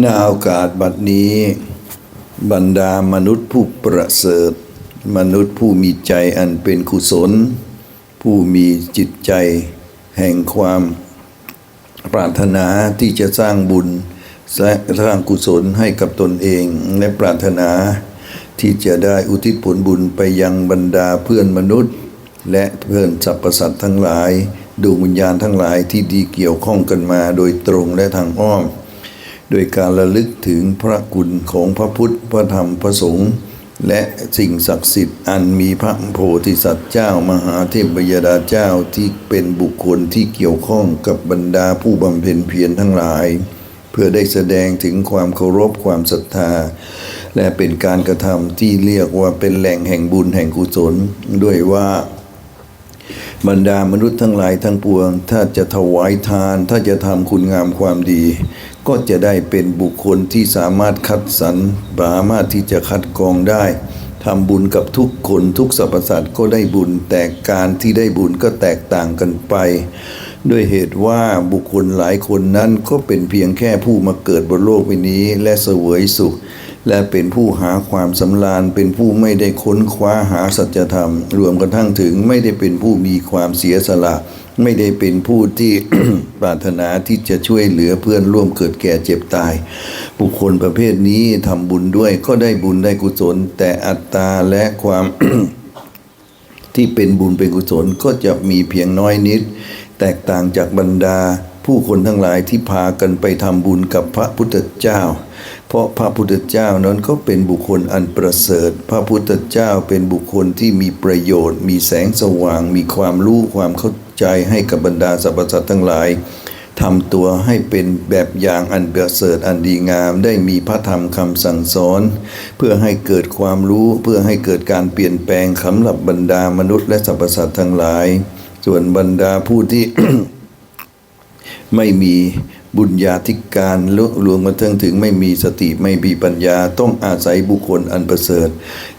นาโอกาสบัดนี้ บรรดามนุษย์ผู้ประเสริฐ มนุษย์ผู้มีใจอันเป็นกุศล ผู้มีจิตใจแห่งความปรารถนาที่จะสร้างบุญและสร้างกุศลให้กับตนเอง และปรารถนาที่จะได้อุทิศผลบุญไปยังบรรดาเพื่อนมนุษย์ และเพื่อนสรรพสัตว์ทั้งหลายดวงวิญญาณทั้งหลายที่ดีเกี่ยวข้องกันมาโดยตรงและทางอ้อม โดยการระลึกถึงพระคุณของพระพุทธพระธรรมพระสงฆ์และสิ่งศักดิ์สิทธิ์อันมีพระโพธิสัตว์เจ้ามหาเทพยดาเจ้าที่เป็นบุคคลที่เกี่ยวข้องกับบรรดาผู้บำเพ็ญเพียรทั้งหลาย เพื่อได้แสดงถึงความเคารพความศรัทธา และเป็นการกระทำที่เรียกว่าเป็นแหล่งแห่งบุญแห่งกุศล ด้วยว่าบรรดามนุษย์ทั้งหลายทั้งปวง ถ้าจะถวายทาน ถ้าจะทำคุณงามความดี ก็จะได้เป็นบุคคลที่สามารถคัดสรรสามารถที่จะคัดกรองได้ทำบุญกับทุกคนทุกสรรพสัตว์ก็ได้บุญแต่การที่ได้บุญก็แตกต่างกันไป ด้วยเหตุว่าบุคคลหลายคนนั้นก็เป็นเพียงแค่ผู้มาเกิดบนโลกใบนี้และเสวยสุข และเป็นผู้หาความสำราญเป็นผู้ไม่ได้ค้นคว้าหาสัจธรรม รวมกระทั่งถึงไม่ได้เป็นผู้มีความเสียสละ ไม่ได้เป็นผู้ที่ ปรารถนาที่จะช่วยเหลือเพื่อนร่วมเกิดแก่เจ็บตาย บุคคลประเภทนี้ทำบุญด้วยก็ได้บุญได้กุศล แต่อัตตาและความ ที่เป็นบุญเป็นกุศลก็จะมีเพียงน้อยนิด แตกต่างจากบรรดา ผู้คนทั้งหลายที่พากันไปทำบุญกับพระพุทธเจ้า เพราะพระพุทธเจ้านั้นก็เป็นบุคคลอันประเสริฐ พระพุทธเจ้าเป็นบุคคลที่มีประโยชน์ มีแสงสว่าง มีความรู้ความเข้าใจให้กับบรรดาสรรพสัตว์ทั้งหลายทำตัวให้เป็นแบบอย่างอันประเสริฐอันดีงาม ได้มีพระธรรมคำสั่งสอน เพื่อให้เกิดความรู้เพื่อให้เกิดการเปลี่ยนแปลงสำหรับบรรดามนุษย์และสรรพสัตว์ทั้งหลาย ส่วนบรรดาผู้ที่ไม่มี บุญญาธิการรวมมาถึงถึงไม่มีสติไม่มีปัญญาต้องอาศัยบุคคลอันประเสริฐ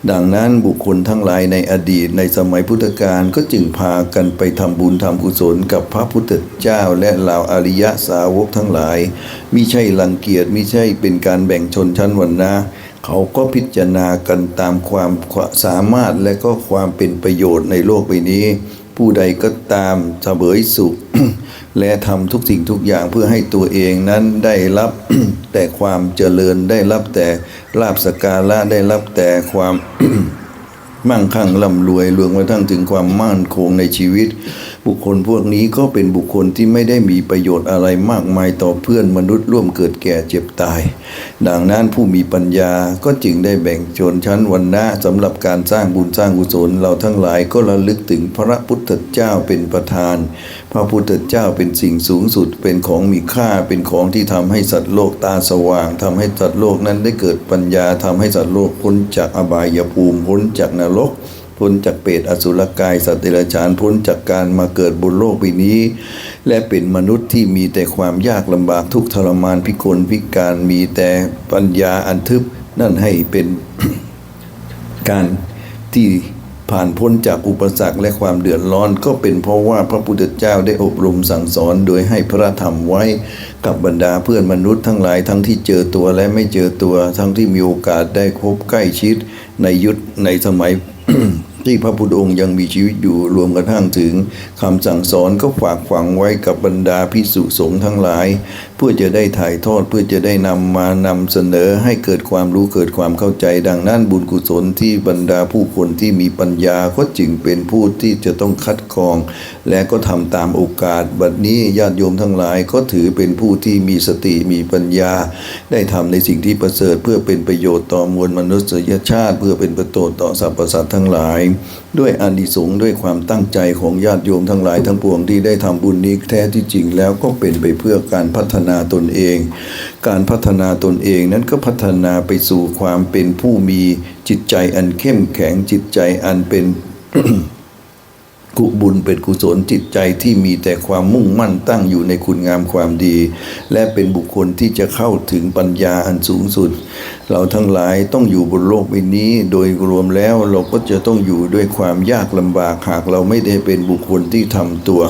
ดังนั้นบุคคลทั้งหลายในอดีตในสมัยพุทธกาลก็จึงพากันไปทำบุญทำกุศลกับพระพุทธเจ้าและเหล่าอริยะสาวกทั้งหลายมิใช่รังเกียจมิใช่เป็นการแบ่งชนชั้นวรรณะเขาก็พิจารณากันตามความสามารถและก็ความเป็นประโยชน์ในโลกใบนี้ ผู้ใดก็ตามเสวยสุข และทำทุกสิ่งทุกอย่างเพื่อให้ตัวเองนั้นได้รับแต่ความเจริญได้รับแต่ลาบสกการะได้รับแต่ความมั่งคั่งร่ำรวยรวมกระทั่งถึงความมั่นคงในชีวิต บุคคลพวกนี้ก็เป็นบุคคลที่ไม่ได้มีประโยชน์อะไรมากมายต่อเพื่อนมนุษย์ร่วมเกิดแก่เจ็บตาย ดังนั้นผู้มีปัญญาก็จึงได้แบ่งชนชั้นวรรณะสำหรับการสร้างบุญสร้างกุศลเราทั้งหลายก็ระลึกถึงพระพุทธเจ้าเป็นประธาน พระพุทธเจ้าเป็นสิ่งสูงสุดเป็นของมีค่าเป็นของที่ทำให้สัตว์โลกตาสว่างทำให้สัตว์โลกนั้นได้เกิดปัญญาทำให้สัตว์โลกพ้นจากอบายภูมิพ้นจากนรก พ้นจากเปรตอสุรกายสัตว์เดรัจฉานพ้นจากการมาเกิดบนโลกใบนี้ และเป็นมนุษย์ที่มีแต่ความยากลำบากทุกทรมานพิกลพิการมีแต่ปัญญาอันทึบนั่นให้เป็นการที่ผ่านพ้นจากอุปสรรคและความเดือดร้อนก็เป็นเพราะว่าพระพุทธเจ้าได้อบรมสั่งสอนโดยให้พระธรรมไว้กับบรรดาเพื่อนมนุษย์ทั้งหลายทั้งที่เจอตัวและไม่เจอตัวทั้งที่มีโอกาสได้พบใกล้ชิดในยุคในสมัย ที่พระพุทธองค์ยังมีชีวิตอยู่รวมกระทั่งถึงคำสั่งสอนก็ฝากฝังไว้กับบรรดาพิสุสงฆ์ทั้งหลาย พื่อจะได้ถ่ายทอดเพื่อจะได้นำมานำเสนอให้เกิดความรู้เกิดความเข้าใจ ดังนั้นบุญกุศลที่บรรดาผู้คนที่มีปัญญาก็จึงเป็นผู้ที่จะต้องคัดกรอง และก็ทำตามโอกาส บัดนี้ญาติโยมทั้งหลายก็ถือเป็นผู้ที่มีสติมีปัญญา ได้ทำในสิ่งที่ประเสริฐเพื่อเป็นประโยชน์ต่อมวลมนุษยชาติ เพื่อเป็นประโยชน์ต่อสรรพสัตว์ทั้งหลาย ด้วยอานิสงส์ด้วยความตั้งใจของญาติโยมทั้งหลายทั้งปวงที่ได้ทำบุญนี้แท้ที่จริงแล้วก็เป็นไปเพื่อการพัฒนาตนเอง การพัฒนาตนเองนั้นก็พัฒนาไปสู่ความเป็นผู้มีจิตใจอันเข้มแข็งจิตใจอันเป็น กุบุญเป็นกุศลจิตใจที่มีแต่ความมุ่งมั่นตั้งอยู่ในคุณงามความดี และเป็นบุคคลที่จะเข้าถึงปัญญาอันสูงสุด เราทั้งหลายต้องอยู่บนโลกใบนี้ โดยรวมแล้วเราก็จะต้องอยู่ด้วยความยากลำบากหากเราไม่ได้เป็นบุคคลที่ทำตัว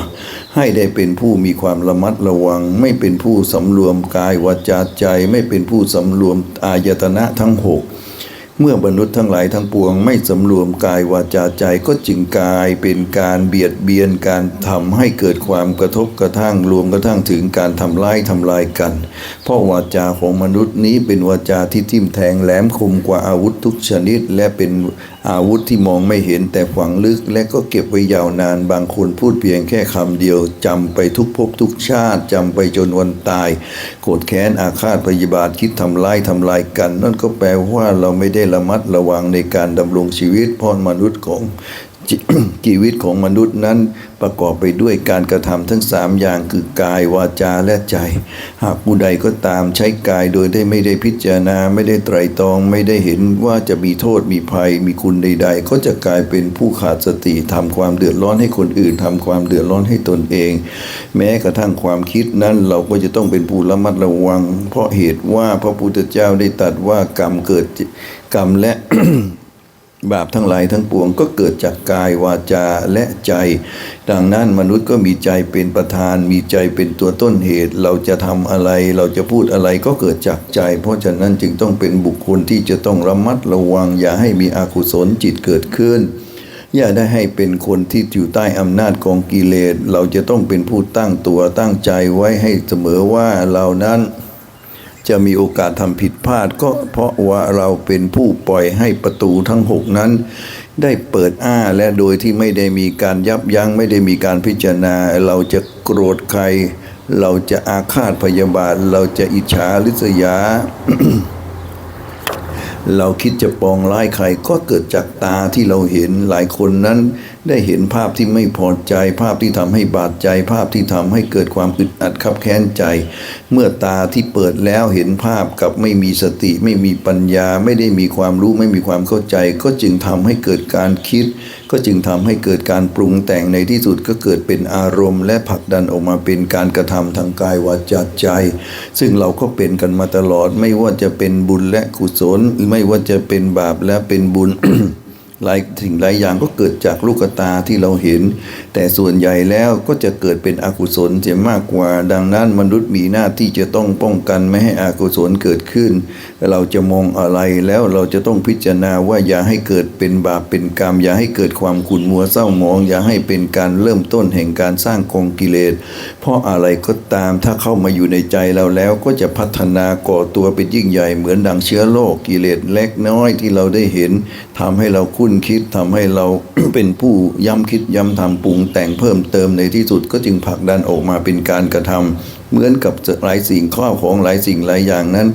ให้ได้เป็นผู้มีความระมัดระวัง ไม่เป็นผู้สำรวมกายวาจาใจ ไม่เป็นผู้สำรวมอายตนะทั้งหก เมื่อมนุษย์ทั้งหลายทั้งปวงไม่สำรวมกายวาจาใจก็จึงกลายเป็นการเบียดเบียนการทำให้เกิดความกระทบกระทั่งรวมกระทั่งถึงการทำร้ายทำลายกัน เพราะวาจาของมนุษย์นี้เป็นวาจาที่ทิ่มแทงแหลมคมกว่าอาวุธทุกชนิด และเป็น อาวุธที่มองไม่เห็นแต่ฝังลึกและก็เก็บไว้ยาวนานบางคนพูดเพียงแค่คำเดียวจำไปทุกภพทุกชาติจำไปจนวันตาย โกรธแค้นอาฆาตพยาบาทคิดทำร้ายทำลายกัน นั่นก็แปลว่าเราไม่ได้ระมัดระวังในการดำรงชีวิตพรมนุษย์ของ ชีวิตของมนุษย์นั้นประกอบไปด้วยการกระทำทั้งสามอย่างคือกายวาจาและใจ หากผู้ใดก็ตามใช้กายโดยได้ไม่ได้พิจารณาไม่ได้ไตรตรองไม่ได้เห็นว่าจะมีโทษมีภัย มีคุณใด ๆ ก็จะกลายเป็นผู้ขาดสติทำความเดือดร้อนให้คนอื่นทำความเดือดร้อนให้ตนเอง แม้กระทั่งความคิดนั้นเราก็จะต้องเป็นผู้ระมัดระวัง เพราะเหตุว่าพระพุทธเจ้าได้ตรัสว่ากรรมเกิดกรรมและ บาปทั้งหลายทั้งปวงก็เกิดจากกายวาจาและใจ ดังนั้นมนุษย์ก็มีใจเป็นประธาน มีใจเป็นตัวต้นเหตุ เราจะทำอะไร เราจะพูดอะไรก็เกิดจากใจ เพราะฉะนั้นจึงต้องเป็นบุคคลที่จะต้องระมัดระวัง อย่าให้มีอกุศลจิตเกิดขึ้น อย่าได้ให้เป็นคนที่อยู่ใต้อำนาจของกิเลส เราจะต้องเป็นผู้ตั้งตัวตั้งใจไว้ให้เสมอว่าเรานั้น จะมีโอกาสทำผิดพลาดก็เพราะว่าเราเป็นผู้ปล่อยให้ประตูทั้งหกนั้น ได้เปิดอ้าและโดยที่ไม่ได้มีการยับยั้งไม่ได้มีการพิจารณา เราจะโกรธใคร เราจะอาฆาตพยาบาท เราจะอิจฉาริษยา เราคิดจะปองร้ายใครก็เกิดจากตาที่เราเห็นหลายคนนั้น ได้เห็นภาพที่ไม่พอใจ ภาพที่ทำให้บาดใจ ภาพที่ทำให้เกิดความอึดอัดคับแค้นใจ เมื่อตาที่เปิดแล้วเห็นภาพกับไม่มีสติ ไม่มีปัญญา ไม่ได้มีความรู้ไม่มีความเข้าใจ ก็จึงทำให้เกิดการคิด ก็จึงทำให้เกิดการปรุงแต่งในที่สุดก็เกิดเป็นอารมณ์ และผลักดันออกมาเป็นการกระทำทางกายวาจาใจ ซึ่งเราก็เป็นกันมาตลอดไม่ว่าจะเป็นบุญและกุศลไม่ว่าจะเป็นบาปและเป็นบุญ หลายสิ่งหลายอย่างก็เกิดจากลูกตาที่เราเห็น แต่ส่วนใหญ่แล้วก็จะเกิดเป็นอกุศลเสียมากกว่า ดังนั้นมนุษย์มีหน้าที่จะต้องป้องกันไม่ให้อกุศลเกิดขึ้น เราจะมองอะไรแล้วเราจะต้องพิจารณาว่าอย่าให้เกิดเป็นบาปเป็นกรรม อย่าให้เกิดความขุ่นมัวเศร้าหมอง อย่าให้เป็นการเริ่มต้นแห่งการสร้างกองกิเลส เพราะอะไรก็ตามถ้าเข้ามาอยู่ในใจเราแล้วก็จะพัฒนาก่อตัวเป็นยิ่งใหญ่เหมือนดังเชื้อโรคกิเลสเล็กน้อยที่เราได้เห็นทำให้เราคุ้นคิดทำให้เราเป็นผู้ย้ำคิดย้ำทำปรุงแต่งเพิ่มเติมในที่สุดก็จึงผลักดันออกมาเป็นการกระทำ เหมือนกับหลายสิ่งข้าวของหลายสิ่งหลายอย่างนั้น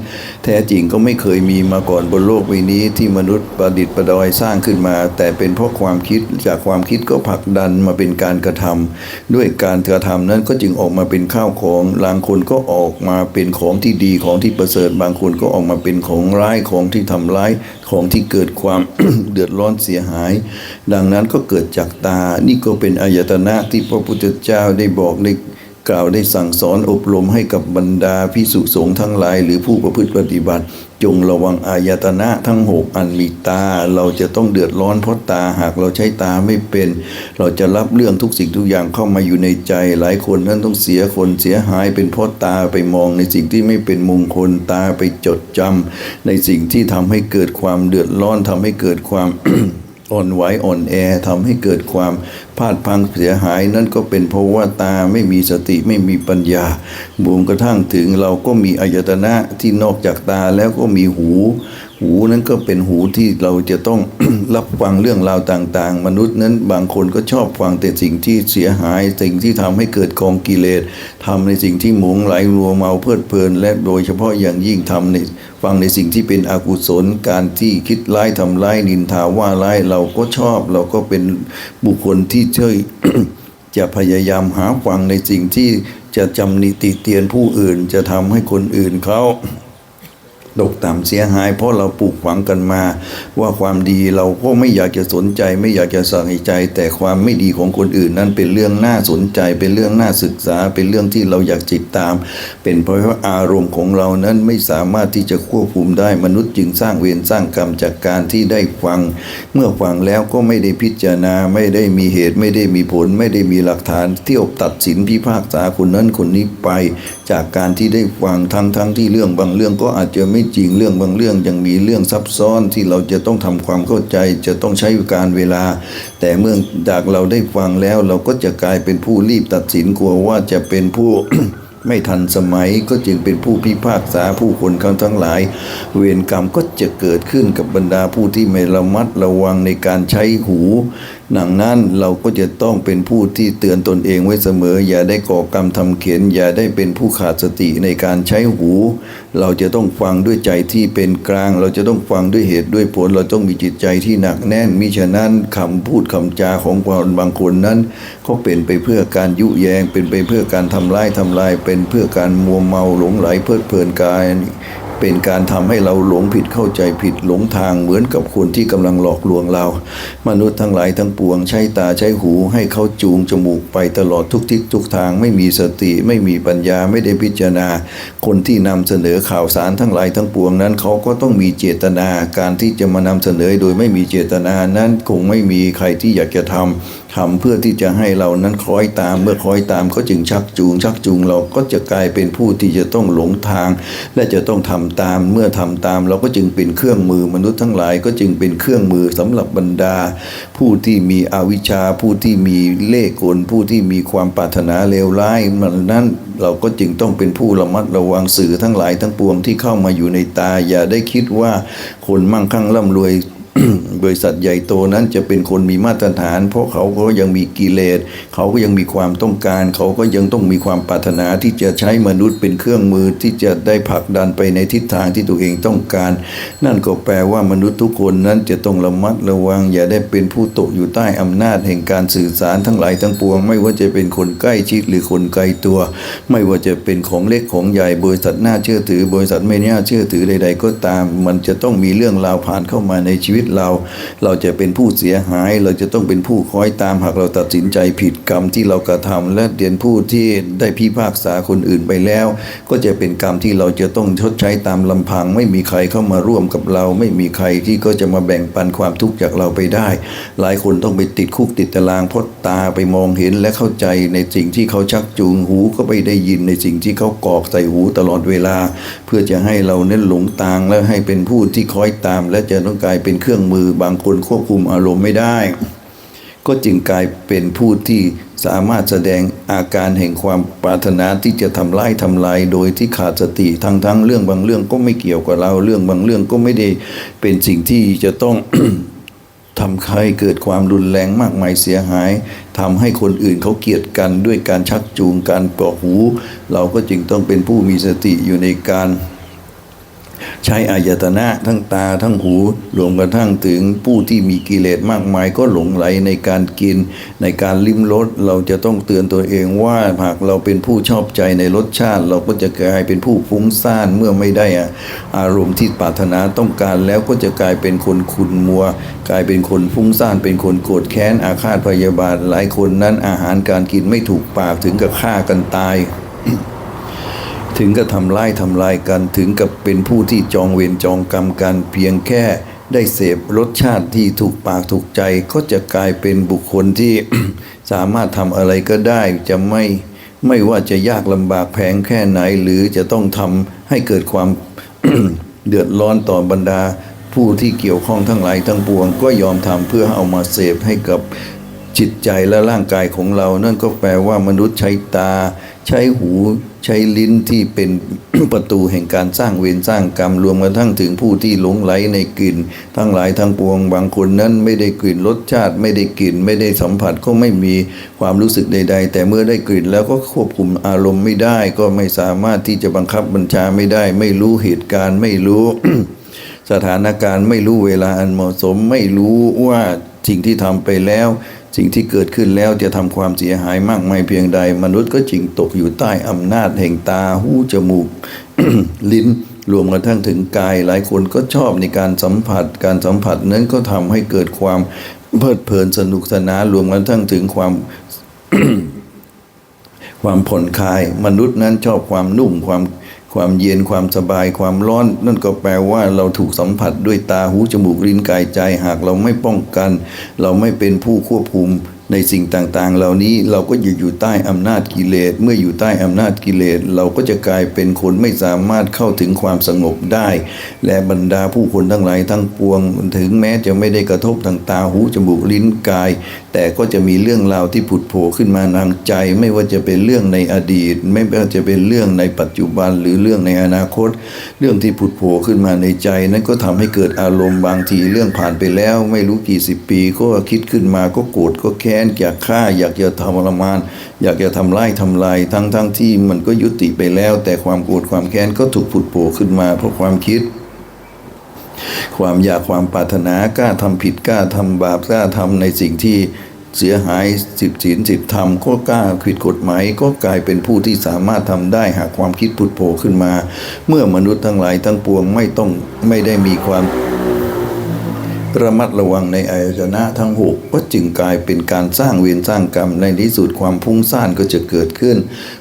แท้จริงก็ไม่เคยมีมาก่อนบนโลกใบนี้ที่มนุษย์ประดิษฐ์ประดอยสร้างขึ้นมา แต่เป็นเพราะความคิดจากความคิดก็ผลักดันมาเป็นการกระทำด้วยการกระทำนั้นก็จึงออกมาเป็นข้าวของบางคนก็ออกมาเป็นของที่ดีของที่ประเสริฐบางคนก็ออกมาเป็นของร้ายของที่ทำร้ายของที่เกิดความเดือดร้อนเสียหาย ดังนั้นก็เกิดจากตานี่ก็เป็นอายตนะที่พระพุทธเจ้าได้บอกได้ กล่าวได้สั่งสอนอบรมให้กับบรรดาพิสุสงฆ์ทั้งหลาย หรือผู้ประพฤติปฏิบัติ จงระวังอายตนะทั้งหกอันมีตา เราจะต้องเดือดร้อนเพราะตาหากเราใช้ตาไม่เป็น เราจะรับเรื่องทุกสิ่งทุกอย่างเข้ามาอยู่ในใจ หลายคนนั้นต้องเสียคนเสียหายเป็นเพราะตาไปมองในสิ่งที่ไม่เป็นมงคลตาไปจดจำในสิ่งที่ทำให้เกิดความเดือดร้อนทำให้เกิดความ อ่อนไหวอ่อนแอทำให้เกิดความพลาดพังเสียหาย นั่นก็เป็นเพราะว่าตาไม่มีสติไม่มีปัญญาบวมกระทั่งถึงเราก็มีอายตนะที่นอกจากตาแล้วก็มีหู หูนั้นก็เป็นหูที่เราจะต้องรับฟังเรื่องราวต่าง ๆ มนุษย์นั้นบางคนก็ชอบฟังแต่สิ่งที่เสียหาย สิ่งที่ทำให้เกิดกองกิเลสทำในสิ่งที่หมงไหลรัวเมาเพลิดเพลิน และโดยเฉพาะอย่างยิ่งทำในฟังในสิ่งที่เป็นอกุศลการที่คิดร้ายทำร้ายนินทาว่าร้ายเราก็ชอบ เราก็เป็นบุคคลที่เชยจะพยายามหาฟังในสิ่งที่จะจำนิติเตียนผู้อื่น จะทำให้คนอื่นเขา ตกต่ำเสียหาย เพราะเราปลูกฝังกันมา ว่าความดีเราก็ไม่อยากจะสนใจ ไม่อยากจะใส่ใจ แต่ความไม่ดีของคนอื่นนั้นเป็นเรื่องน่าสนใจ เป็นเรื่องน่าศึกษา เป็นเรื่องที่เราอยากติดตาม เป็นเพราะว่าอารมณ์ของเรานั้นไม่สามารถที่จะควบคุมได้มนุษย์จึงสร้างเวรสร้างกรรมจากการที่ได้ฟัง เมื่อฟังแล้วก็ไม่ได้พิจารณาไม่ได้มีเหตุไม่ได้มีผล ไม่ได้มีหลักฐานเที่ยวตัดสินพิพากษาคนนั้นคนนี้ไป จากการที่ได้ฟังทั้งทั้งที่เรื่องบางเรื่องก็อาจจะไม่จริงเรื่องบางเรื่องยังมีเรื่องซับซ้อนที่เราจะต้องทำความเข้าใจ จะต้องใช้การเวลา แต่เมื่อจากเราได้ฟังแล้ว เราก็จะกลายเป็นผู้รีบตัดสินกลัวว่าจะเป็นผู้ไม่ทันสมัยก็จึงเป็นผู้พิพากษาผู้คนเขาทั้งหลาย เวรกรรมก็จะเกิดขึ้นกับบรรดาผู้ที่ไม่ระมัดระวังในการใช้หู ดังนั้นเราก็จะต้องเป็นผู้ที่เตือนตนเองไว้เสมอ อย่าได้ก่อกรรมทำเข็นอย่าได้เป็นผู้ขาดสติในการใช้หู เราจะต้องฟังด้วยใจที่เป็นกลาง เราจะต้องฟังด้วยเหตุด้วยผล เราต้องมีจิตใจที่หนักแน่นมิฉะนั้นคำพูดคำจาของคนบางคนนั้นก็เป็นไปเพื่อการยุแยง เป็นไปเพื่อการทำร้ายทำลาย เป็นเพื่อการมัวเมาหลงไหลเพลิดเพลินกาย เป็นการทำให้เราหลงผิดเข้าใจผิดหลงทางเหมือนกับคนที่กำลังหลอกลวงเรา มนุษย์ทั้งหลายทั้งปวงใช้ตาใช้หูให้เขาจูงจมูกไปตลอดทุกทิศทุกทางไม่มีสติไม่มีปัญญาไม่ได้พิจารณา คนที่นำเสนอข่าวสารทั้งหลายทั้งปวงนั้นเขาก็ต้องมีเจตนาการที่จะมานำเสนอโดยไม่มีเจตนานั้นคงไม่มีใครที่อยากจะทำทำเพื่อที่จะให้เรานั้นคล้อยตามเมื่อคล้อยตามเขาจึงชักจูง ชักจูงเราก็จะกลายเป็นผู้ที่จะต้องหลงทาง และจะต้องทำตามเมื่อทำตาม เราก็จึงเป็นเครื่องมือมนุษย์ทั้งหลายก็จึงเป็นเครื่องมือสำหรับบรรดา ผู้ที่มีอวิชชาผู้ที่มีเล่ห์กลผู้ที่มีความปรารถนาเลวร้ายมันนั้นเราก็จึงต้องเป็นผู้ระมัดระวังสื่อทั้งหลายทั้งปวงที่เข้ามาอยู่ในตา อย่าได้คิดว่าคนมั่งคั่งร่ำรวย บริษัทใหญ่โตนั้นจะเป็นคนมีมาตรฐาน เพราะเขาก็ยังมีกิเลสเขาก็ยังมีความต้องการ เขาก็ยังต้องมีความปรารถนาที่จะใช้มนุษย์เป็นเครื่องมือที่จะได้ผลักดันไปในทิศทางที่ตัวเองต้องการ นั่นก็แปลว่ามนุษย์ทุกคนนั้นจะต้องระมัดระวัง อย่าได้เป็นผู้ตกอยู่ใต้อำนาจแห่งการสื่อสารทั้งหลายทั้งปวง ไม่ว่าจะเป็นคนใกล้ชิดหรือคนไกลตัว ไม่ว่าจะเป็นของเล็กของใหญ่บริษัทน่าเชื่อถือ บริษัทไม่น่าเชื่อถือใด ๆ ก็ตาม มันจะต้องมีเรื่องราวผ่านเข้ามาในชีวิตเรา เราจะเป็นผู้เสียหาย เราจะต้องเป็นผู้คอยตามหากเราตัดสินใจผิดกรรมที่เรากระทำและเดียนผู้ที่ได้พิพากษาคนอื่นไปแล้ว ก็จะเป็นกรรมที่เราจะต้องชดใช้ตามลำพัง ไม่มีใครเข้ามาร่วมกับเรา ไม่มีใครที่ก็จะมาแบ่งปันความทุกข์จากเราไปได้ หลายคนต้องไปติดคุกติดตารางพราะตาไปมองเห็นและเข้าใจในสิ่งที่เขาชักจูงหูก็ไปได้ยินในสิ่งที่เขากอกใส่หูตลอดเวลา เพื่อจะให้เราเน้นหลงทางและให้เป็นผู้ที่คอยตาม และจะต้องกลายเป็นเครื่องมือบางคนควบคุมอารมณ์ไม่ได้ ก็จึงกลายเป็นผู้ที่สามารถแสดงอาการแห่งความปรารถนาที่จะทำร้ายทำลายโดยที่ขาดสติทั้งทั้งๆเรื่องบางเรื่องก็ไม่เกี่ยวกับเราเรื่องบางเรื่องก็ไม่ได้เป็นสิ่งที่จะต้องทำให้เกิดความรุนแรงมากมายเสียหายทำให้คนอื่นเขาเกลียดกันด้วยการชักจูงการปลอกหู เราก็จึงต้องเป็นผู้มีสติอยู่ในการ ใช้อายตนะทั้งตาทั้งหูรวมกระทั่งถึงผู้ที่มีกิเลสมากมายก็หลงไหลในการกิน ในการลิ้มรสเราจะต้องเตือนตัวเองว่าหากเราเป็นผู้ชอบใจในรสชาติ เราก็จะกลายเป็นผู้ฟุ้งซ่านเมื่อไม่ได้อารมณ์ที่ปรารถนาต้องการแล้วก็จะกลายเป็นคนขุนมัว กลายเป็นคนฟุ้งซ่านเป็นคนโกรธแค้นอาฆาตพยาบาทหลายคนนั้นอาหารการกินไม่ถูกปากถึงกับฆ่ากันตาย ถึงกับทำร้ายทำลายกันถึงกับเป็นผู้ที่จองเวรจองกรรมกันเพียงแค่ได้เสพรสชาติที่ถูกปากถูกใจ ก็จะกลายเป็นบุคคลที่สามารถทำอะไรก็ได้จะไม่ไม่ว่าจะยากลำบากแพงแค่ไหน หรือจะต้องทำให้เกิดความเดือดร้อนต่อบรรดา ผู้ที่เกี่ยวข้องทั้งหลายทั้งปวง ก็ยอมทำเพื่อเอามาเสพให้กับจิตใจและร่างกายของเรา นั่นก็แปลว่ามนุษย์ใช้ตา ใช้หูใช้ลิ้นที่เป็นประตูแห่งการสร้างเวรสร้างกรรมรวมกระทั่งถึงผู้ที่หลงไหลในกลิ่น ทั้งหลายทั้งปวงบางคนนั้นไม่ได้กลิ่นรสชาติ ไม่ได้กลิ่นไม่ได้สัมผัสก็ไม่มีความรู้สึกใด ๆ แต่เมื่อได้กลิ่นแล้วก็ควบคุมอารมณ์ไม่ได้ ก็ไม่สามารถที่จะบังคับบัญชาไม่ได้ ไม่รู้เหตุการณ์ไม่รู้ สถานการณ์ไม่รู้เวลาอันเหมาะสมไม่รู้ว่าสิ่งที่ทำไปแล้ว สิ่งที่เกิดขึ้นแล้วจะทำความเสียหายมากไมายเพียงใด มนุษย์ก็จึงตกอยู่ใต้อำนาจแห่งตาหูจมูก ลิ้นรวมกระทั่งถึงกายหลายคนก็ชอบในการสัมผัส การสัมผัสนั้นก็ทำให้เกิดความเพลิดเพลินสนุกสนานรวมกระทั่งถึงความความผ่อนคลาย มนุษย์นั้นชอบความนุ่มความ ความเย็นความสบายความร้อน นั่นก็แปลว่าเราถูกสัมผัสด้วยตาหูจมูกลิ้นกายใจ หากเราไม่ป้องกัน เราไม่เป็นผู้ควบคุม ในสิ่งต่างๆ เหล่านี้เราก็อยู่อยู่ใต้อำนาจกิเลส เมื่ออยู่ใต้อำนาจกิเลส เราก็จะกลายเป็นคนไม่สามารถเข้าถึงความสงบได้ และบรรดาผู้คนทั้งหลายทั้งปวง ถึงแม้จะไม่ได้กระทบทางตาหูจมูกลิ้นกาย แต่ก็จะมีเรื่องราวที่ผุดโผล่ขึ้นมาทางใจ ไม่ว่าจะเป็นเรื่องในอดีต ไม่ว่าจะเป็นเรื่องในปัจจุบันหรือเรื่องในอนาคต เรื่องที่ผุดโผล่ขึ้นมาในใจ นั้นก็ทำให้เกิดอารมณ์บางทีเรื่องผ่านไปแล้ว ไม่รู้กี่สิบปี ก็คิดขึ้นมาก็โกรธก็แค้น อยากฆ่า อยากจะทรมาน อยากจะทำร้ายทำลายทั้งทั้งที่มันก็ยุติไปแล้ว แต่ความโกรธความแค้นก็ถูกผุดโผล่ขึ้นมาเพราะความคิด ความอยากความปรารถนากล้าทำผิดกล้าทำบาปกล้าทำในสิ่งที่เสียหายสิบศีลสิบธรรมก็กล้าผิดกฎหมายก็กลายเป็นผู้ที่สามารถทำได้หากความคิดผุดโผล่ขึ้นมา เมื่อมนุษย์ทั้งหลายทั้งปวงไม่ต้องไม่ได้มีความ ระมัดระวังในอายตนะทั้งหกก็จึงกลายเป็นการสร้างเวรสร้างกรรมในที่สุดความพุ่งซ่านก็จะเกิดขึ้น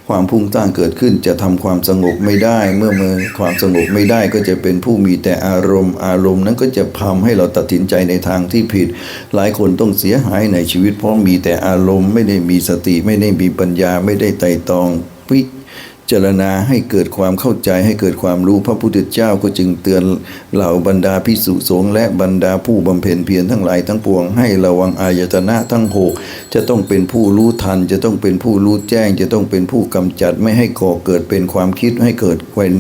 ความพุ่งซ่านเกิดขึ้นจะทำความสงบไม่ได้ เมื่อเมื่อความสงบไม่ได้ก็จะเป็นผู้มีแต่อารมณ์ อารมณ์นั้นก็จะทำให้เราตัดสินใจในทางที่ผิด หลายคนต้องเสียหายในชีวิตเพราะมีแต่อารมณ์ ไม่ได้มีสติไม่ได้มีปัญญาไม่ได้ไต่ตองวิ จารณาให้เกิดความเข้าใจให้เกิดความรู้พระพุทธเจ้าก็จึงเตือนเหล่าบรรดาพิสุสงฆ์และบรรดาผู้บำเพ็ญเพียรทั้งหลายทั้งปวงให้ระวังอายตนะทั้งหกจะต้องเป็นผู้รู้ทัน จะต้องเป็นผู้รู้แจ้ง จะต้องเป็นผู้กำจัดไม่ให้ก่อเกิดเป็นความคิดให้เกิดเป็น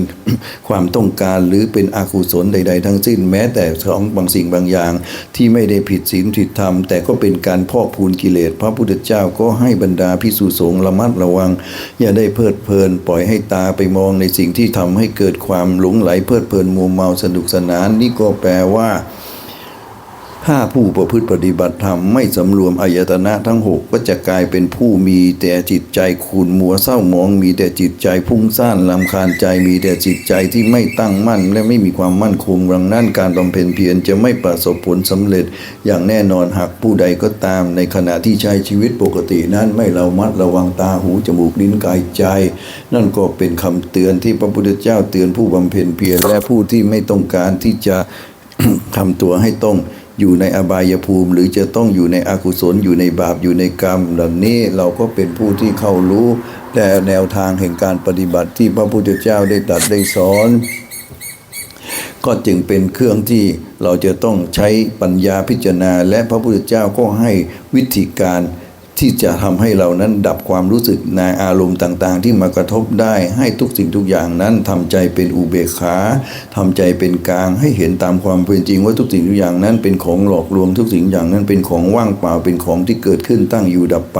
ความต้องการหรือเป็นอกุศลใด ๆ ทั้งสิ้นแม้แต่ของบางสิ่งบางอย่าง ที่ไม่ได้ผิดศีลผิดธรรม แต่ก็เป็นการพอกพูนกิเลส พระพุทธเจ้าก็ให้บรรดาพิสุสงฆ์ระมัดระวัง อย่าได้เพลิดเพลินปล่อยให้ตาไปมองในสิ่งที่ทำให้เกิดความหลงไหลเพลิดเพลินมัวเมาสนุกสนาน นี่ก็แปลว่า ถ้าผู้ประพฤติปฏิบัติธรรมไม่สำรวมอายตนะทั้งหกก็จะกลายเป็นผู้มีแต่จิตใจขุนมัวเศร้าหมองมีแต่จิตใจพุ่งซ่านลำคาญใจมีแต่จิตใจที่ไม่ตั้งมั่น และไม่มีความมั่นคงดังนั้นการบำเพ็ญเพียรจะไม่ประสบผลสำเร็จ อย่างแน่นอนหากผู้ใดก็ตาม ในขณะที่ใช้ชีวิตปกตินั้นไม่ระมัดระวังตาหูจมูกลิ้นกายใจ นั่นก็เป็นคำเตือนที่พระพุทธเจ้าเตือนผู้บำเพ็ญเพียรและผู้ที่ไม่ต้องการที่จะทำตัวให้ต้อง อยู่ในอบายภูมิ หรือจะต้องอยู่ในอกุศลอยู่ในบาปอยู่ในกรรมเหล่านี้เราก็เป็นผู้ที่เข้ารู้ แต่แนวทางแห่งการปฏิบัติที่พระพุทธเจ้าได้ตรัสได้สอน ก็จึงเป็นเครื่องที่เราจะต้องใช้ปัญญาพิจารณา และพระพุทธเจ้าก็ให้วิธีการ ที่จะทำให้เรานั้นดับความรู้สึกในอารมณ์ต่างๆ ที่มากระทบได้ให้ทุกสิ่งทุกอย่างนั้นทำใจเป็นอุเบกขาทำใจเป็นกลางให้เห็นตามความเป็นจริงว่าทุกสิ่งทุกอย่างนั้นเป็นของหลอกลวงทุกสิ่งอย่างนั้นเป็นของว่างเปล่าเป็นของที่เกิดขึ้นตั้งอยู่ดับไป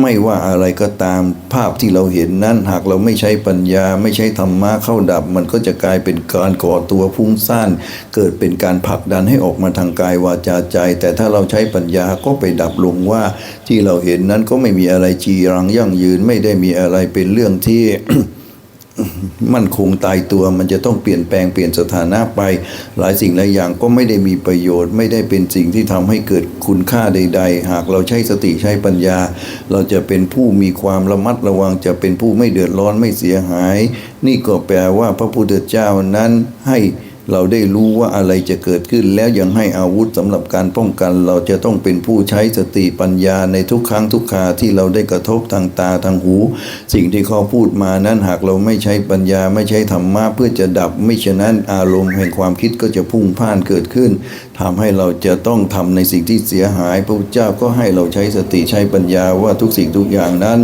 ไม่ว่าอะไรก็ตามภาพที่เราเห็นนั้นหากเราไม่ใช้ปัญญา ไม่ใช้ธรรมะเข้าดับ มันก็จะกลายเป็นการก่อตัวพุ่งซ่านเกิดเป็นการผลักดันให้ออกมาทางกายวาจาใจ แต่ถ้าเราใช้ปัญญาก็ไปดับลงว่าที่เราเห็นนั้นก็ไม่มีอะไรจีรังยั่งยืนไม่ได้มีอะไรเป็นเรื่องที่มั่นคงตายตัวมันจะต้องเปลี่ยนแปลงเปลี่ยนสถานะไป หลายสิ่งหลายอย่างก็ไม่ได้มีประโยชน์ ไม่ได้เป็นสิ่งที่ทำให้เกิดคุณค่าใด ๆ หากเราใช้สติใช้ปัญญา เราจะเป็นผู้มีความระมัดระวังจะเป็นผู้ไม่เดือดร้อนไม่เสียหาย นี่ก็แปลว่าพระพุทธเจ้านั้นให้ เราได้รู้ว่าอะไรจะเกิดขึ้น แล้วยังให้อาวุธสำหรับการป้องกัน เราจะต้องเป็นผู้ใช้สติปัญญาในทุกครั้งทุกคราที่เราได้กระทบทางตาทางหู สิ่งที่เขาพูดมานั้นหากเราไม่ใช้ปัญญาไม่ใช้ธรรมะเพื่อจะดับไม่ฉะนั้นอารมณ์แห่งความคิดก็จะพุ่งพ่านเกิดขึ้นทำให้เราจะต้องทำในสิ่งที่เสียหาย พระพุทธเจ้าก็ให้เราใช้สติใช้ปัญญาว่าทุกสิ่งทุกอย่างนั้น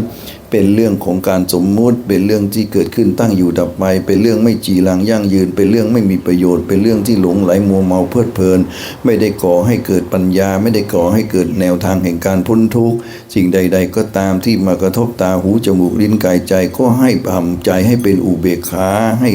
เป็นเรื่องของการสมมุติ เป็นเรื่องที่เกิดขึ้นตั้งอยู่ดับไป เป็นเรื่องไม่จีรังยั่งยืน เป็นเรื่องไม่มีประโยชน์ เป็นเรื่องที่หลงไหลมัวเมาเพลิดเพลิน ไม่ได้ก่อให้เกิดปัญญา ไม่ได้ก่อให้เกิดแนวทางแห่งการพ้นทุกข์สิ่งใด ๆ ก็ตามที่มากระทบตาหูจมูกลิ้นกายใจก็ให้ทำใจให้เป็นอุเบกขาให้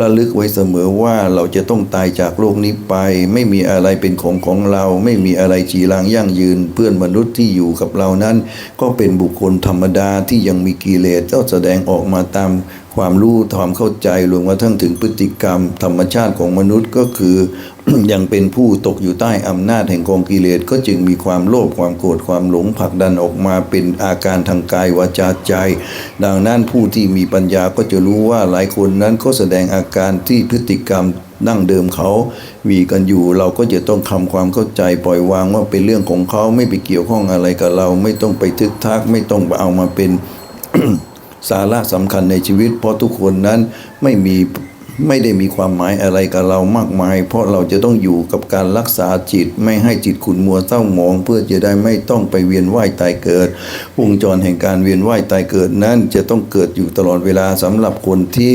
ระลึกไว้เสมอว่าเราจะต้องตายจากโลกนี้ไป ไม่มีอะไรเป็นของของเรา ไม่มีอะไรจีรังยั่งยืน เพื่อนมนุษย์ที่อยู่กับเรานั้น ก็เป็นบุคคลธรรมดาที่ยังมีกิเลสก็แสดงออกมาตาม ความรู้ความเข้าใจรวมกระทั่งถึงพฤติกรรม ธรรมชาติของมนุษย์ก็คือยังเป็นผู้ตกอยู่ใต้อำนาจแห่งกองกิเลสก็จึงมีความโลภความโกรธความหลงผลักดันออกมาเป็นอาการทางกายวาจาใจ ดังนั้นผู้ที่มีปัญญาก็จะรู้ว่าหลายคนนั้นก็แสดงอาการที่พฤติกรรมดั้งเดิมเขามีกันอยู่ เราก็จะต้องทำความเข้าใจปล่อยวางว่าเป็นเรื่องของเขาไม่ไปเกี่ยวข้องอะไรกับเรา ไม่ต้องไปทึกทักไม่ต้องไปเอามาเป็น สาระสำคัญในชีวิต เพราะทุกคนนั้นไม่มีไม่ได้มีความหมายอะไรกับเรามากมาย เพราะเราจะต้องอยู่กับการรักษาจิต ไม่ให้จิตขุนมัวเศร้าหมอง เพื่อจะได้ไม่ต้องไปเวียนว่ายตายเกิด วงจรแห่งการเวียนว่ายตายเกิดนั้นจะต้องเกิดอยู่ตลอดเวลาสำหรับคนที่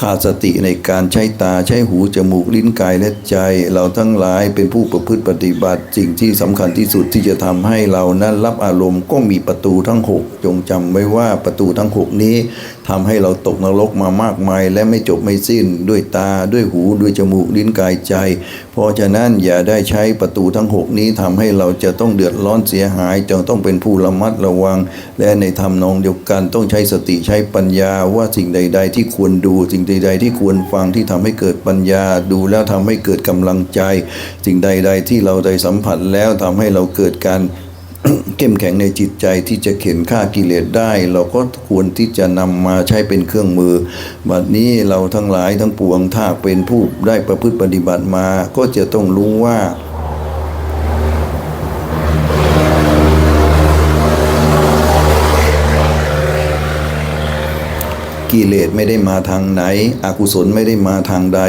ขาดสติในการใช้ตาใช้หูจมูกลิ้นกายและใจ เราทั้งหลายเป็นผู้ประพฤติปฏิบัติ สิ่งที่สำคัญที่สุดที่จะทำให้เรานั้นรับอารมณ์ก็มีประตูทั้งหกจงจำไว้ว่าประตูทั้งหกนี้ทำให้เราตกนรกมามากมาย และไม่จบไม่สิ้นด้วยตาด้วยหูด้วยจมูกลิ้นกายใจ เพราะฉะนั้นอย่าได้ใช้ประตูทั้งหกนี้ทำให้เราจะต้องเดือดร้อนเสียหายจงต้องเป็นผู้ระมัดระวัง และในธรรมนองเดียวกันต้องใช้สติใช้ปัญญาว่าสิ่งใด ๆ ที่ควรดูสิ่งใด ๆ ที่ควรฟังที่ทำให้เกิดปัญญาดูแล้วทำให้เกิดกำลังใจ สิ่งใด ๆ ที่เราได้สัมผัสแล้วทำให้เราเกิดการเข้มแข็งในจิตใจที่จะเข็นฆ่ากิเลสได้ เราก็ควรที่จะนำมาใช้เป็นเครื่องมือ บัดนี้เราทั้งหลายทั้งปวงถ้าเป็นผู้ได้ประพฤติปฏิบัติมา ก็จะต้องรู้ว่า กิเลสไม่ได้มาทางไหน อกุศลไม่ได้มาทางใด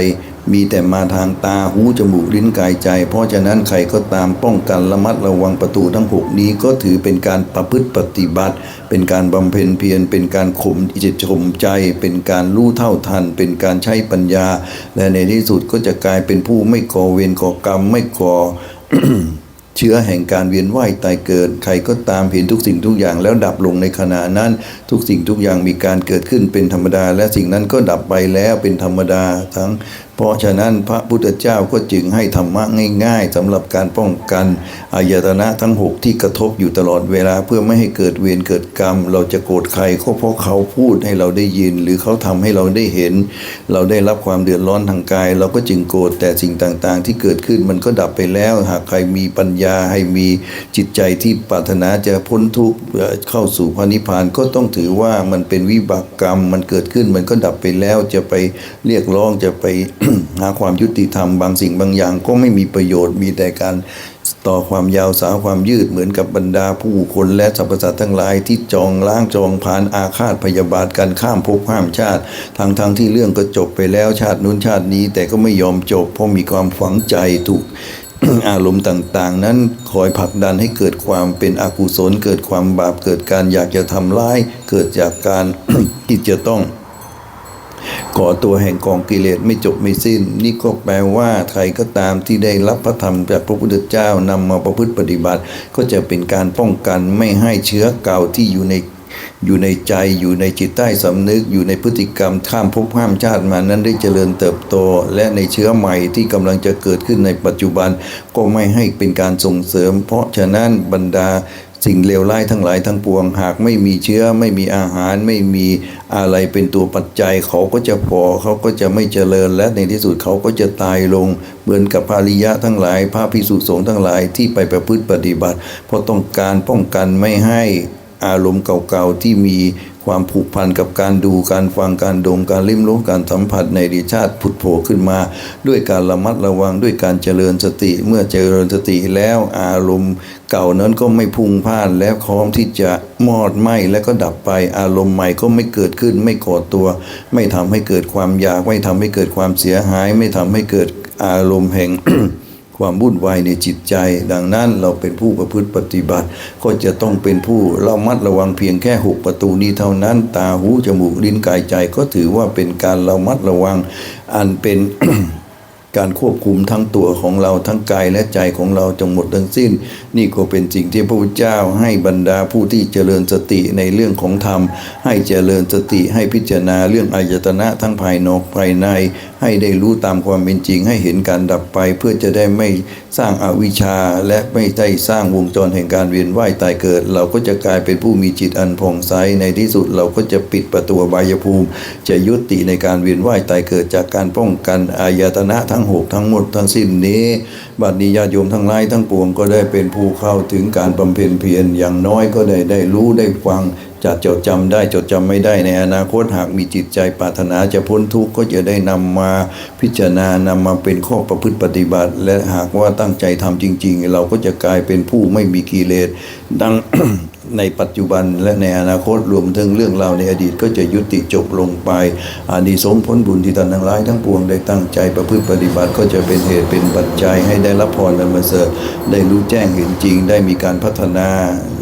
มีแต่มาทางตาหูจมูกลิ้นกายใจ เพราะฉะนั้นใครก็ตามป้องกันระมัดระวังประตูทั้งหกนี้ก็ถือเป็นการประพฤติปฏิบัติ เป็นการบำเพ็ญเพียรเป็นการข่มจิตข่มใจ เป็นการรู้เท่าทัน เป็นการใช้ปัญญา และในที่สุดก็จะกลายเป็นผู้ไม่ก่อเวรก่อกรรมไม่ก่อ เชื้อแห่งการเวียนว่ายตายเกิด ใครก็ตามเห็นทุกสิ่งทุกอย่างแล้วดับลงในขณะนั้น ทุกสิ่งทุกอย่างมีการเกิดขึ้นเป็นธรรมดา และสิ่งนั้นก็ดับไปแล้วเป็นธรรมดาทั้งเพราะฉะนั้นพระพุทธเจ้าก็จึงให้ธรรมะง่าย ๆสำหรับการป้องกันอายตนะทั้งหกที่กระทบอยู่ตลอดเวลาเพื่อไม่ให้เกิดเวรเกิดกรรม เราจะโกรธใครก็เพราะเขาพูดให้เราได้ยิน หรือเขาทำให้เราได้เห็น เราได้รับความเดือดร้อนทางกาย เราก็จึงโกรธแต่สิ่งต่างๆ ที่เกิดขึ้นมันก็ดับไปแล้ว หากใครมีปัญญาให้มีจิตใจที่ปรารถนาจะพ้นทุกข์เข้าสู่พระนิพพานก็ต้องถือว่ามันเป็นวิบากกรรมมันเกิดขึ้นมันก็ดับไปแล้วจะไปเรียกร้องจะไปหาความยุติธรรมบางสิ่งบางอย่างก็ไม่มีประโยชน์มีแต่การต่อความยาวสาวความยืดเหมือนกับบรรดาผู้คนและสรรพสัตว์ทั้งหลายที่จองล้างจองผ่านอาฆาตพยาบาทกันข้ามภพข้ามชาติทั้งทั้งที่เรื่องก็จบไปแล้วชาตินู้นชาตินี้ แต่ก็ไม่ยอมจบ เพราะมีความฝังใจถูกอารมณ์ต่างๆ นั้นคอยผลักดันให้เกิดความเป็นอกุศล เกิดความบาปเกิดการอยากจะทำร้าย เกิดจากการที่จะต้อง ก่อตัวแห่งกองกิเลสไม่จบไม่สิ้น นี่ก็แปลว่าใครก็ตามที่ได้รับพระธรรมจากพระพุทธเจ้านำมาประพฤติปฏิบัติ ก็จะเป็นการป้องกันไม่ให้เชื้อเก่าที่อยู่ในอยู่ในใจอยู่ในจิตใต้สำนึก อยู่ในพฤติกรรมข้ามภพข้ามชาติมานั้นได้เจริญเติบโต และในเชื้อใหม่ที่กำลังจะเกิดขึ้นในปัจจุบัน ก็ไม่ให้เป็นการส่งเสริม เพราะฉะนั้นบรรดา สิ่งเลวร้ายทั้งหลายทั้งปวง หากไม่มีเชื้อไม่มีอาหารไม่มีอะไรเป็นตัวปัจจัย เขาก็จะพอเขาก็จะไม่เจริญ และในที่สุดเขาก็จะตายลง เหมือนกับพาริยะทั้งหลายพระพิสุสงฆ์ทั้งหลายที่ไปประพฤติปฏิบัติ เพราะต้องการป้องกันไม่ให้อารมณ์เก่าๆที่มี ความผูกพันกับการดูการฟังการดมการลิ้มรสการสัมผัสในดีชาติผุดโผล่ขึ้นมา ด้วยการระมัดระวังด้วยการเจริญสติ เมื่อเจริญสติแล้วอารมณ์เก่านั้นก็ไม่พุ่งพล่านและพร้อมที่จะมอดไหมและก็ดับไปอารมณ์ใหม่ก็ไม่เกิดขึ้นไม่ก่อตัว ไม่ทำให้เกิดความอยากไม่ทำให้เกิดความเสียหาย ไม่ทำให้เกิดอารมณ์แห่ง ความวุ่นวายในจิตใจ ดังนั้นเราเป็นผู้ประพฤติปฏิบัติ ก็จะต้องเป็นผู้ระมัดระวังเพียงแค่หกประตูนี้เท่านั้น ตาหูจมูกลิ้นกายใจก็ถือว่าเป็นการระมัดระวัง อันเป็นการควบคุมทั้งตัวของเราทั้งกายและใจของเราจงหมดทั้งสิ้น นี่ก็เป็นสิ่งที่พระพุทธเจ้าให้บรรดาผู้ที่เจริญสติในเรื่องของธรรม ให้เจริญสติให้พิจารณาเรื่องอายตนะทั้งภายนอกภายในให้ได้รู้ตามความเป็นจริง ให้เห็นการดับไป เพื่อจะได้ไม่สร้างอาวิชชา และไม่ได้สร้างวงจรแห่งการเวียนว่ายตายเกิด เราก็จะกลายเป็นผู้มีจิตอันผ่องใสในที่สุดเราก็จะปิดประตูบายภูมิ จะยุติในการเวียนว่ายตายเกิดจากการป้องกันอายตนะทั้งหกทั้งหมดทั้งสิ้นนี้บัดนี้ญาติโยมทั้งหลายทั้งปวงก็ได้เป็นผู้เข้าถึงการบำเพ็ญเพียรอย่างน้อยก็ได้ได้รู้ได้ฟัง จะจดจำได้จดจำไม่ได้ในอนาคตหากมีจิตใจปรารถนาจะพ้นทุกข์ก็จะได้นำมาพิจารณานำมาเป็นข้อประพฤติปฏิบัติ และหากว่าตั้งใจทำจริง ๆ เราก็จะกลายเป็นผู้ไม่มีกิเลสดัง ในปัจจุบันและในอนาคตรวมถึงเรื่องราวในอดีตก็จะยุติจบลงไป อานิสงส์ผลบุญที่ท่านทั้งหลายทั้งปวงได้ตั้งใจประพฤติปฏิบัติก็จะเป็นเหตุเป็นปัจจัยให้ได้รับพรและมาเสริฐได้รู้แจ้งเห็นจริง ได้มีการพัฒนา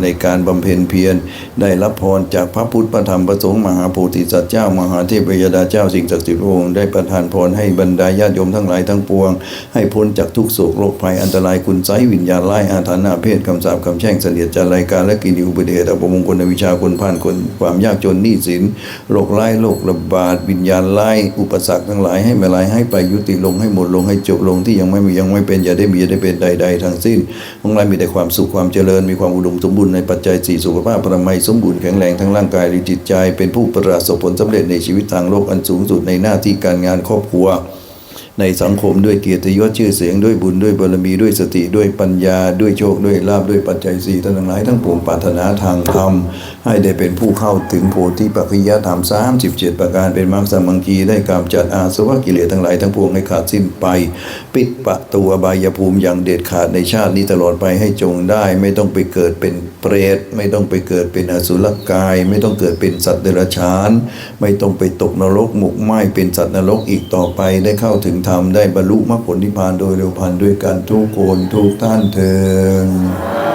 ในการบำเพ็ญเพียรได้รับพรจากพระพุทธพระธรรมพระสงฆ์มหาโพธิสัตว์เจ้ามหาเทพยดาเจ้าสิ่งศักดิ์สิทธิ์องค์ได้ประทานพรให้บรรดาญาติโยมทั้งหลายทั้งปวง ให้พ้นจากทุกโศกโรคภัยอันตรายคุณไสวิญญาณร้ายอาถรรพ์อาเพศคำสาปคำแช่งเสนียดจันรายการและกิริอุบัติเหตุอัปมงคลวิชาคนผ่านคนความยากจนหนี้สินโรคร้ายโรคระบาดวิญญาณร้ายอุปสรรคทั้งหลายให้มาลายให้ไปยุติลงให้หมดลงให้จบลงที่ยังไม่มียังไม่เป็นอย่าได้มีอย่าได้เป็นใด ๆ ทั้งสิ้นของเรามีแต่ความสุขความเจริญ มีความอุดมสมบูรณ์ในปัจจัยสี่สุขภาพพระมัยสมบูรณ์แข็งแรงทั้งร่างกายและจิตใจ เป็นผู้ประสบผลสำเร็จในชีวิตทางโลกอันสูงสุดในหน้าที่การงานครอบครัว ในสังคมด้วยเกียรติยศชื่อเสียงด้วยบุญด้วยบารมีด้วยสติด้วยปัญญา ด้วยโชคด้วยลาบด้วยปัจจัยสี่ทั้งหลายทั้งปวงปรารถนาทางธรรม ให้ได้เป็นผู้เข้าถึงโพธิปัจจยธรรมสามสิบเจ็ดประการเป็นมรรคสมังคีได้กำจัดอาสวะกิเลสทั้งหลายทั้งปวงให้ขาดสิ้นไป ปิดประตูอบายภูมิอย่างเด็ดขาดในชาตินี้ตลอดไปให้จงได้ ไม่ต้องไปเกิดเป็นเปรตไม่ต้องไปเกิดเป็นอสุรกาย ไม่ต้องเกิดเป็นสัตว์เดรัจฉาน ไม่ต้องไปตกนรกหมกไหม้เป็นสัตว์นรกอีกต่อไปได้เข้าถึงธรรมได้บรรลุมรรคผลนิพพานโดยเร็วพันด้วยกันทุกคนทุกท่านเถิด